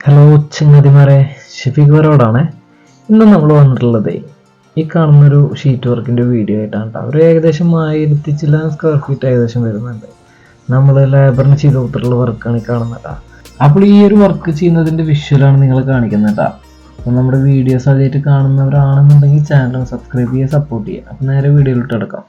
Hello ചങ്ങാതിമാരെ. Shefeeq വരോടാണ് ഇന്ന് നമ്മൾ വന്നിട്ടുള്ളത് ഈ കാണുന്നൊരു ഷീറ്റ് വർക്കിന്റെ വീഡിയോ ആയിട്ടാണ് കേട്ടോ ഒരു ഏകദേശം ആയിരത്തി ചില സ്ക്വയർ ഫീറ്റ് ഏകദേശം വരുന്നുണ്ട്. നമ്മൾ ലേബറിന് ചെയ്ത് കൊടുത്തിട്ടുള്ള വർക്കാണ് ഈ കാണുന്നത് കേട്ടോ അപ്പോൾ ഈ ഒരു വർക്ക് ചെയ്യുന്നതിന്റെ വിഷ്വലാണ് നിങ്ങൾ കാണിക്കുന്നത് കേട്ടോ അപ്പോൾ നമ്മുടെ വീഡിയോസ് ആദ്യമായിട്ട് കാണുന്നവരാണെന്നുണ്ടെങ്കിൽ ചാനൽ സബ്സ്ക്രൈബ് ചെയ്യുക സപ്പോർട്ട് ചെയ്യുക. അപ്പോൾ നേരെ വീഡിയോയിലോട്ട് എടുക്കാം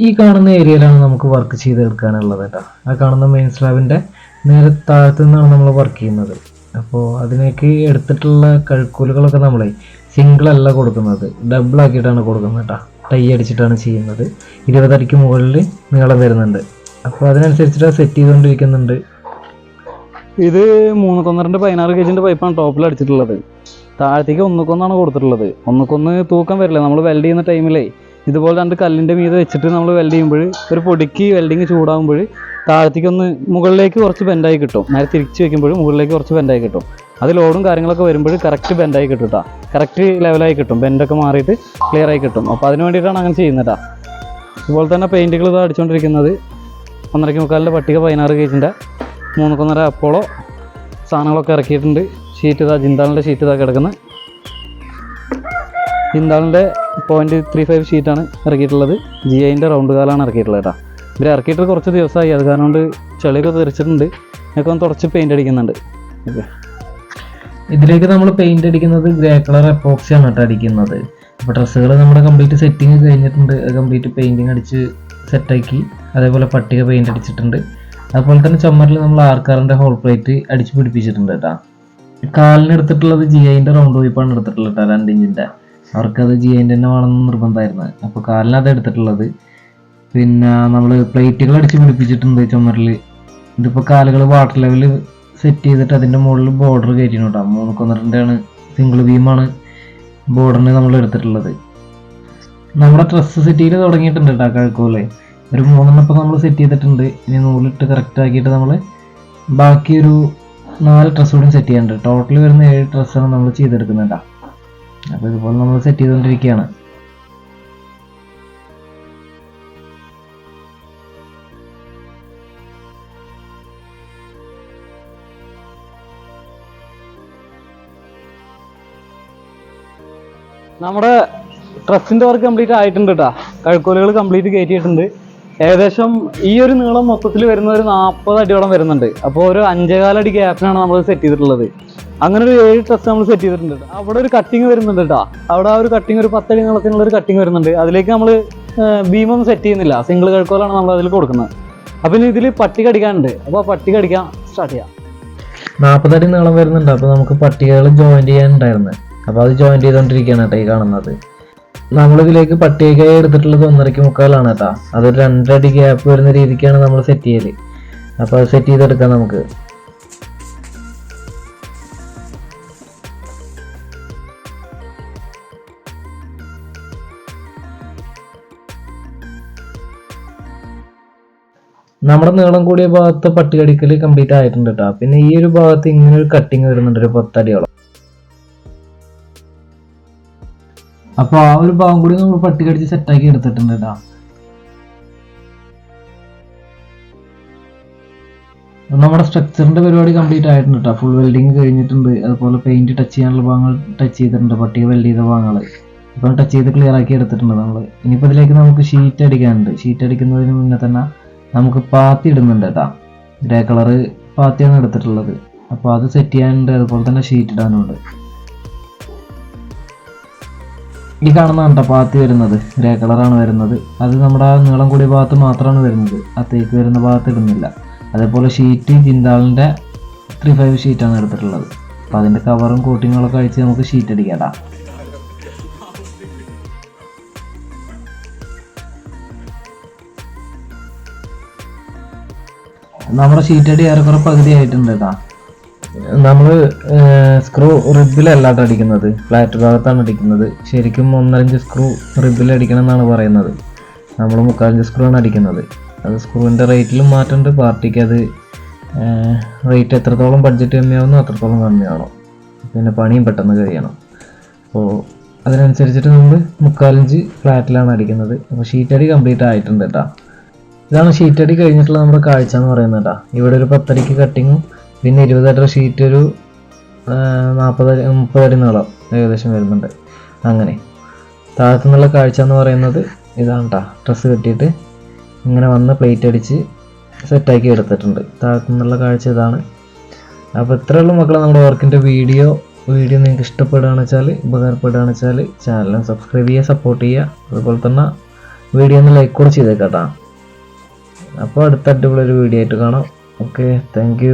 ഈ കാണുന്ന ഏരിയയിലാണ് നമുക്ക് വർക്ക് ചെയ്തെടുക്കാനുള്ളത് കേട്ടോ. ആ കാണുന്ന മെയിൻ സ്ലാബിന്റെ നേരെ താഴത്തു നിന്നാണ് നമ്മൾ വർക്ക് ചെയ്യുന്നത്. അപ്പോൾ അതിനേക്ക് എടുത്തിട്ടുള്ള കഴുക്കൂലുകളൊക്കെ നമ്മളെ സിംഗിൾ അല്ല കൊടുക്കുന്നത്. ഡബിൾ ആക്കിയിട്ടാണ് കൊടുക്കുന്നത് കേട്ടോ. ടൈ അടിച്ചിട്ടാണ് ചെയ്യുന്നത്. ഇരുപതടിക്ക് മുകളിൽ നീളം വരുന്നുണ്ട്. അപ്പോൾ അതിനനുസരിച്ചിട്ട് സെറ്റ് ചെയ്തുകൊണ്ടിരിക്കുന്നുണ്ട്. ഇത് മൂന്ന് കൊന്നറിന്റെ പതിനാറ് കേജിന്റെ പൈപ്പാണ് ടോപ്പിൽ അടിച്ചിട്ടുള്ളത്. താഴത്തേക്ക് ഒന്നുക്കൊന്നാണ് കൊടുത്തിട്ടുള്ളത്. ഒന്നുക്കൊന്ന് തൂക്കം വരില്ല. നമ്മൾ വെൽഡ് ചെയ്യുന്ന ടൈമിലേ ഇതുപോലെ രണ്ട് കല്ലിന്റെ മീതെ വെച്ചിട്ട് നമ്മൾ വെൽഡ് ചെയ്യുമ്പോൾ ഒരു പൊടിക്ക് വെൽഡിങ് ചൂടാകുമ്പോൾ താഴത്തേക്ക് ഒന്ന് മുകളിലേക്ക് കുറച്ച് ബെൻഡായി കിട്ടും. നേരെ തിരിച്ച് വെക്കുമ്പോൾ മുകളിലേക്ക് കുറച്ച് ബെൻഡായി കിട്ടും. അത് ലോഡും കാര്യങ്ങളൊക്കെ വരുമ്പോൾ കറക്റ്റ് ബെൻഡായി കിട്ടും കേട്ടോ കറക്റ്റ് ലെവലായി കിട്ടും. ബെൻഡൊക്കെ മാറിയിട്ട് ക്ലിയർ ആയി കിട്ടും. അപ്പോൾ അതിന് വേണ്ടിയിട്ടാണ് അങ്ങനെ ചെയ്യുന്നത് കേട്ടോ ഇതുപോലെ തന്നെ പെയിന്റുകൾ ഇത് അടിച്ചുകൊണ്ടിരിക്കുന്നത് ഒന്നരയ്ക്ക് മുക്കാലിന്റെ പട്ടിക പതിനാറ് കേജിന്റെ മൂന്നൊക്കൊന്നര അപ്പോളോ സാധനങ്ങളൊക്കെ ഇറക്കിയിട്ടുണ്ട്. ഷീറ്റ് ഇതാ ജിന്താളിന്റെ ഷീറ്റ് ഇതാ കിടക്കുന്നത്. ജിന്താളിന്റെ പോയിന്റ് ത്രീ ഫൈവ് ഷീറ്റാണ് ഇറക്കിയിട്ടുള്ളത്. ജി ഐന്റെ റൗണ്ട് കാലാണ് ഇറക്കിയിട്ടുള്ളത് കേട്ടോ. ഇവർ ഇറക്കിയിട്ട് കുറച്ച് ദിവസമായി. അത് കാരണം കൊണ്ട് ചെളിയൊക്കെ തെറിച്ചിട്ടുണ്ട്. ഒക്കെ ഒന്ന് തുടച്ച് പെയിന്റ് അടിക്കുന്നുണ്ട്. ഇതിലേക്ക് നമ്മൾ പെയിന്റ് അടിക്കുന്നത് ഗ്രേ കളർ എപ്പോക്സി ആണ് കേട്ടോ അടിക്കുന്നത്. അപ്പോൾ ഡ്രസ്സുകൾ നമ്മുടെ കംപ്ലീറ്റ് സെറ്റിങ് കഴിഞ്ഞിട്ടുണ്ട്. കംപ്ലീറ്റ് പെയിന്റിങ് അടിച്ച് സെറ്റാക്കി അതേപോലെ പട്ടിക പെയിന്റ് അടിച്ചിട്ടുണ്ട്. അതുപോലെ തന്നെ ചുമരിൽ നമ്മൾ ആർക്കാറിന്റെ ഹോൾ പ്ലേറ്റ് അടിച്ച് പിടിപ്പിച്ചിട്ടുണ്ട് കേട്ടോ. കാലിന് എടുത്തിട്ടുള്ളത് ജി ഐന്റെ റൗണ്ട് വൈപ്പാണ് എടുത്തിട്ടുള്ളത് കേട്ടോ രണ്ട് ഇഞ്ചിന്റെ അവർക്കത് ജി തന്നെ വേണമെന്ന് നിർബന്ധമായിരുന്നു. അപ്പോൾ കാലിന് അത് എടുത്തിട്ടുള്ളത്. പിന്നെ നമ്മൾ പ്ലേറ്റുകൾ അടിച്ച് പിടിപ്പിച്ചിട്ടുണ്ട് ചുമരിൽ ഇതിപ്പോൾ കാലുകൾ വാട്ടർ ലെവൽ സെറ്റ് ചെയ്തിട്ട് അതിന്റെ മുകളിൽ ബോർഡർ കയറ്റിനു കേട്ടോ. മൂന്ന് ആണ് സിംഗിൾ ബീമാണ് ബോർഡറിന് നമ്മൾ എടുത്തിട്ടുള്ളത്. നമ്മുടെ ഡ്രസ്സ് സെറ്റ് ചെയ്ത് തുടങ്ങിയിട്ടുണ്ട് കേട്ടോ കഴക്കൂലെ. ഒരു മൂന്നെണ്ണം ഇപ്പം നമ്മൾ സെറ്റ് ചെയ്തിട്ടുണ്ട്. ഇനി നൂലിട്ട് കറക്റ്റ് ആക്കിയിട്ട് നമ്മൾ ബാക്കി ഒരു നാല് ഡ്രസ്സ് കൂടി സെറ്റ് ചെയ്യാനുണ്ട്. ടോട്ടൽ വരുന്ന ഏഴ് ഡ്രസ്സാണ് നമ്മൾ ചെയ്തെടുക്കുന്നത് കേട്ടോ. അപ്പോൾ ഇതുപോലെ നമ്മൾ സെറ്റ് ചെയ്തുകൊണ്ടിരിക്കുകയാണ് നമ്മുടെ ഡ്രസ്സിന്റെ വർക്ക് കംപ്ലീറ്റ് ആയിട്ടുണ്ട് കേട്ടോ കഴുക്കോലുകൾ കംപ്ലീറ്റ് കയറ്റിയിട്ടുണ്ട് ഏകദേശം ഈ ഒരു നീളം മൊത്തത്തിൽ വരുന്ന ഒരു നാൽപ്പത് അടിയോളം വരുന്നുണ്ട്. അപ്പോൾ ഒരു അഞ്ചേകാലടി ഗ്യാപ്പിനാണ് നമ്മൾ സെറ്റ് ചെയ്തിട്ടുള്ളത്. അങ്ങനെ ഒരു ഏഴ് ടസ്റ്റ് നമ്മൾ സെറ്റ് ചെയ്തിട്ടുണ്ട്. അവിടെ ഒരു കട്ടിങ് വരുന്നുണ്ട് കേട്ടോ അവിടെ ആ ഒരു കട്ടിങ് ഒരു പത്തടി നീളത്തിനുള്ള ഒരു കട്ടിങ് വരുന്നുണ്ട്. അതിലേക്ക് നമ്മൾ ബീമൊന്നും സെറ്റ് ചെയ്യുന്നില്ല. സിംഗിൾ കഴുക്കോലാണ് നമ്മൾ അതിൽ കൊടുക്കുന്നത്. അപ്പം ഇനി ഇതിൽ പട്ടിക അടിക്കാനുണ്ട് അപ്പോൾ പട്ടിക അടിക്കാൻ സ്റ്റാർട്ട് ചെയ്യാം. നാൽപ്പതടി നീളം വരുന്നുണ്ട്. അപ്പോൾ നമുക്ക് പട്ടികകൾ ജോയിൻ ചെയ്യാനുണ്ടായിരുന്നു. അപ്പോൾ അത് ജോയിൻ ചെയ്തുകൊണ്ടിരിക്കുകയാണ് കേട്ടോ ഈ കാണുന്നത്. നമ്മളിതിലേക്ക് പട്ടികയായി എടുത്തിട്ടുള്ളത് ഒന്നരയ്ക്ക് മുക്കാലാണ് കേട്ടോ. അതൊരു രണ്ടടി ഗ്യാപ്പ് വരുന്ന രീതിക്കാണ് നമ്മൾ സെറ്റ് ചെയ്യൽ. അപ്പോൾ അത് സെറ്റ് ചെയ്തെടുക്കാം നമുക്ക്. നമ്മുടെ നീളം കൂടിയ ഭാഗത്ത് പട്ടികടിക്കൽ കംപ്ലീറ്റ് ആയിട്ടുണ്ട് കേട്ടോ. പിന്നെ ഈ ഒരു ഭാഗത്ത് ഇങ്ങനെ ഒരു കട്ടിങ് വരുന്നുണ്ട് ഒരു പത്തടിയോളം. അപ്പോൾ ആ ഒരു ഭാഗം കൂടി നമ്മൾ പട്ടി പട്ടികടിച്ച് സെറ്റാക്കി എടുത്തിട്ടുണ്ട് കേട്ടോ നമ്മുടെ സ്ട്രക്ചറിന്റെ പരിപാടി കംപ്ലീറ്റ് ആയിട്ടുണ്ട് കേട്ടോ ഫുൾ വെൽഡിങ് കഴിഞ്ഞിട്ടുണ്ട്. അതുപോലെ പെയിന്റ് ടച്ച് ചെയ്യാനുള്ള ഭാഗങ്ങൾ ടച്ച് ചെയ്തിട്ടുണ്ട്. പട്ടിക വെൽഡ് ചെയ്ത ഭാഗങ്ങൾ. ഇപ്പം ടച്ച് ചെയ്ത് ക്ലിയർ ആക്കി എടുത്തിട്ടുണ്ട് നമ്മൾ ഇനിയിപ്പോൾ ഇതിലേക്ക് നമുക്ക് ഷീറ്റ് അടിക്കാനുണ്ട്. ഷീറ്റ് അടിക്കുന്നതിന് മുന്നേ തന്നെ നമുക്ക് പാത്തി ഇടുന്നുണ്ട് കേട്ടോ ഗ്രേ കളറ് പാത്തിയാണ് എടുത്തിട്ടുള്ളത്. അപ്പോൾ അത് സെറ്റ് ചെയ്യാനുണ്ട്. അതുപോലെ തന്നെ ഷീറ്റ് ഇടാനുണ്ട്. ഈ കാണുന്ന കേട്ടോ പാത്തി വരുന്നത്. ഗ്രേ കളറാണ് വരുന്നത്. അത് നമ്മുടെ ആ നീളം കൂടിയ ഭാഗത്ത് മാത്രമാണ് വരുന്നത്. ആ തേക്ക് വരുന്ന ഭാഗത്ത് ഇടുന്നില്ല. അതേപോലെ ഷീറ്റ് ജിന്താളിന്റെ ത്രീ ഫൈവ് ഷീറ്റാണ് എടുത്തിട്ടുള്ളത്. അപ്പോൾ അതിന്റെ കവറും കോട്ടിങ്ങുകളൊക്കെ അഴിച്ച് നമുക്ക് ഷീറ്റ് അടിക്കാം നമ്മുടെ ഷീറ്റടി ഏറെക്കുറെ പകുതി ആയിട്ടുണ്ട് കേട്ടോ. നമ്മൾ സ്ക്രൂ റിബിലല്ല അടിക്കുന്നത്. ഫ്ലാറ്റ് ഭാഗത്താണ് അടിക്കുന്നത്. ശരിക്കും ഒന്നരഞ്ച് സ്ക്രൂ റിബിൽ അടിക്കണം എന്നാണ് പറയുന്നത്. നമ്മൾ മുക്കാലഞ്ച് സ്ക്രൂ ആണ് അടിക്കുന്നത്. അത് സ്ക്രൂവിന്റെ റേറ്റിലും മാറ്റമുണ്ട്. പാർട്ടിക്ക് അത് റേറ്റ് എത്രത്തോളം ബഡ്ജറ്റ് കമ്മിയാവുന്നു അത്രത്തോളം കമ്മിയാവണം. പിന്നെ പണിയും പെട്ടെന്ന് കഴിയണം. അപ്പോൾ അതിനനുസരിച്ചിട്ട് നമ്മൾ മുക്കാലഞ്ച് ഫ്ലാറ്റിലാണ് അടിക്കുന്നത്. അപ്പോൾ ഷീറ്റ് അടി കംപ്ലീറ്റ് ആയിട്ടുണ്ട് കേട്ടോ ഇതാണ് ഷീറ്റ് അടി കഴിഞ്ഞിട്ടുള്ള നമ്മുടെ കാഴ്ച എന്ന് പറയുന്നത് കേട്ടോ ഇവിടെ ഒരു പത്തരയ്ക്ക് കട്ടിങ്ങും പിന്നെ ഇരുപതടി ഷീറ്റ് ഒരു നാൽപ്പത് മുപ്പതടി നീളം ഏകദേശം വരുന്നുണ്ട്. അങ്ങനെ. താഴത്തു നിന്നുള്ള കാഴ്ച എന്ന് പറയുന്നത് ഇതാണ് കേട്ടോ ഡ്രസ്സ് കെട്ടിയിട്ട് ഇങ്ങനെ വന്ന് പ്ലേറ്റ് അടിച്ച് സെറ്റാക്കി എടുത്തിട്ടുണ്ട്. താഴത്തു നിന്നുള്ള കാഴ്ച ഇതാണ്. അപ്പോൾ ഇത്രയേ ഉള്ളൂ മക്കളെ നമ്മുടെ വർക്കിന്റെ വീഡിയോ. വീഡിയോ നിങ്ങൾക്ക് ഇഷ്ടപ്പെടുകയാണെന്ന് വെച്ചാൽ ഉപകാരപ്പെടുകയാണെന്ന് വെച്ചാൽ ചാനൽ സബ്സ്ക്രൈബ് ചെയ്യുക സപ്പോർട്ട് ചെയ്യുക. അതുപോലെ തന്നെ വീഡിയോ ഒന്ന് ലൈക്ക് കൂടെ ചെയ്തേക്കാട്ടാ അപ്പോൾ അടുത്ത അടിപൊളി ഒരു വീഡിയോ ആയിട്ട് കാണാം. Okay thank